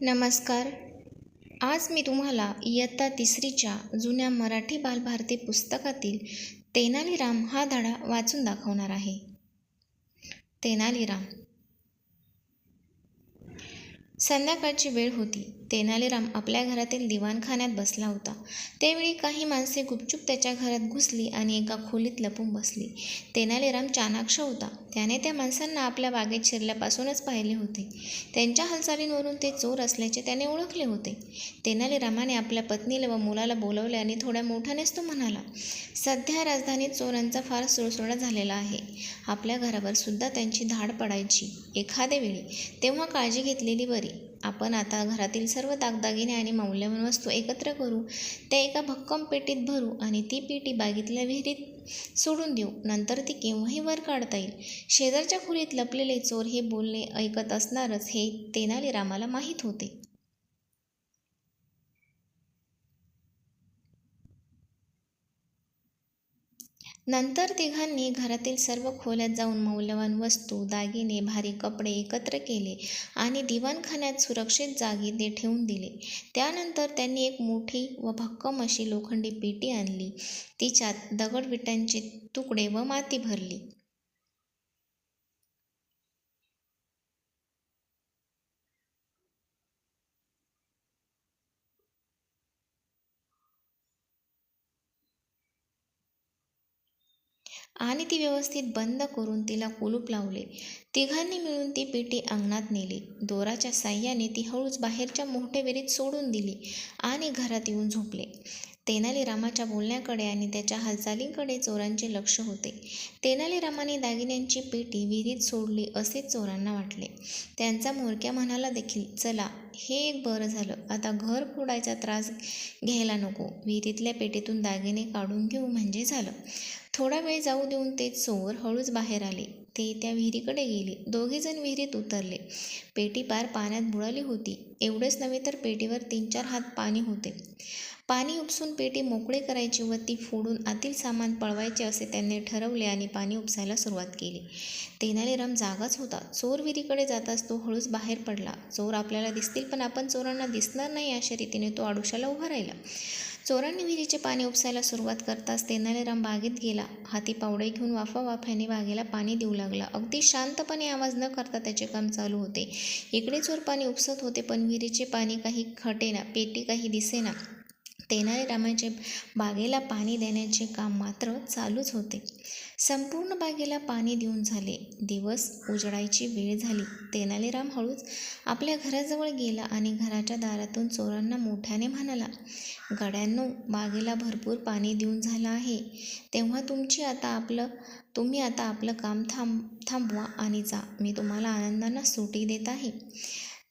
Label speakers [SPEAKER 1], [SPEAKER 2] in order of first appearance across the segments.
[SPEAKER 1] नमस्कार. आज मी तुम्हाला इयत्ता तिसरीच्या जुन्या मराठी बालभारती पुस्तकातील तेनालीराम हा धडा वाचून दाखवणार आहे. तेनालीराम. संध्याकाळची वेळ होती. तेनालीराम आपल्या घरातील दिवाणखान्यात बसला होता. त्यावेळी काही माणसे गुपचूप त्याच्या घरात घुसली आणि एका खोलीत लपून बसली. तेनालीराम चाणाक्ष होता. त्याने त्या माणसांना आपल्या बागेत शिरल्यापासूनच पाहिले होते. त्यांच्या हालचालींवरून ते चोर असल्याचे त्याने ओळखले होते. तेनालीरामाने आपल्या पत्नीला व मुलाला बोलवले आणि थोड्या मोठ्यानेच तो म्हणाला सध्या राजधानीत चोरांचा फार सुळसुळा झालेला आहे. आपल्या घरावर सुद्धा त्यांची धाड पडायची. एखाद्या वेळी तेव्हा काळजी घेतलेली बरी. आपण आता घरातील सर्व दागदागिने आणि मौल्यवान वस्तू एकत्र करू त्या एका भक्कम पेटीत भरू आणि ती पेटी बागेतल्या विहिरीत सोडून देऊ नंतर ती केव्हाही वर काढता येईल. शेजारच्या खोलीत लपलेले चोर हे बोलणे ऐकत असणारच हे तेनालीरामाला माहीत होते. नंतर तिघांनी घरातील सर्व खोल्यात जाऊन मौल्यवान वस्तू दागिने भारी कपडे एकत्र केले आणि दिवाणखान्यात सुरक्षित जागी ते ठेवून दिले. त्यानंतर त्यांनी एक मोठी व भक्कम अशी लोखंडी पेटी आणली. तिच्यात दगडविटांचे तुकडे व माती भरली. आणि ती व्यवस्थित बंद करून तिला कुलूप लावले. तिघांनी मिळून ती पेटी अंगणात नेली. दोराच्या साह्याने ती हळूच बाहेरच्या मोठ्या विहिरीत सोडून दिली आणि घरात येऊन झोपले. तेनालीरामाच्या बोलण्याकडे आणि त्याच्या हालचालींकडे चोरांचे लक्ष होते. तेनालीरामाने दागिन्यांची पेटी विहिरीत सोडली असे चोरांना वाटले. त्यांचा मोरक्या म्हणाला देखील चला हे एक बरं झालं. आता घर फोडायचा त्रास घ्यायला नको. विहिरीतल्या पेटीतून दागिने काढून घेऊ म्हणजे झालं. थोडा वेळ जाऊ देऊन ते चोर हळूच बाहेर आले. ते त्या विहिरीकडे गेले. दोघेजण विहिरीत उतरले. पेटी पार पाण्यात बुडाली होती. एवढेच नव्हे तर पेटीवर तीन चार हात पाणी होते. पाणी उपसून पेटी मोकळे करायची व ती फोडून आतील सामान पळवायचे असे त्यांनी ठरवले आणि पाणी उपसायला सुरुवात केली. तेनालीराम जागाच होता. चोर विहिरीकडे जाताच तो हळूच बाहेर पडला. चोर आपल्याला दिसतील पण आपण चोरांना दिसणार नाही अशा रीतीने तो आडुशाला उभा राहिला. चोरांनी विहिरीचे पाणी उपसायला सुरुवात करताच तेनालीराम बागेत गेला. हाती पावडे घेऊन वाफा वाफ्याने बागेला पाणी देऊ लागला. अगदी शांतपणे आवाज न करता त्याचे काम चालू होते. इकडे चोर पाणी उपसत होते पण विहिरीचे पाणी काही खटेना पेटी काही दिसेना. तेनालीरामाचे बागेला पाणी देण्याचे काम मात्र चालूच होते. संपूर्ण बागेला पाणी देऊन झाले. दिवस उजडायची वेळ झाली. तेनालीराम हळूच आपल्या घराजवळ गेला आणि घराच्या दारातून चोरांना मोठ्याने म्हणाला गड्यांनो बागेला भरपूर पाणी देऊन झालं आहे. तेव्हा तुमची आता आपलं तुम्ही आता आपलं काम थांब थांबवा आणि जा. मी तुम्हाला आनंदांना सुटी देत आहे.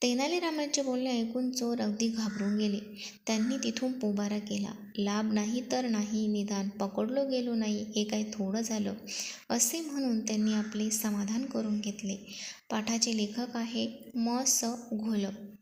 [SPEAKER 1] तेनालीरामाचे बोलणे ऐकून चोर अगदी घाबरून गेले. त्यांनी तिथून पोबारा केला. लाभ नाही तर नाही निदान पकडलो गेलो नाही हे काय थोडं झालं? असे म्हणून त्यांनी आपले समाधान करून घेतले. पाठाचे लेखक आहे म स घोलप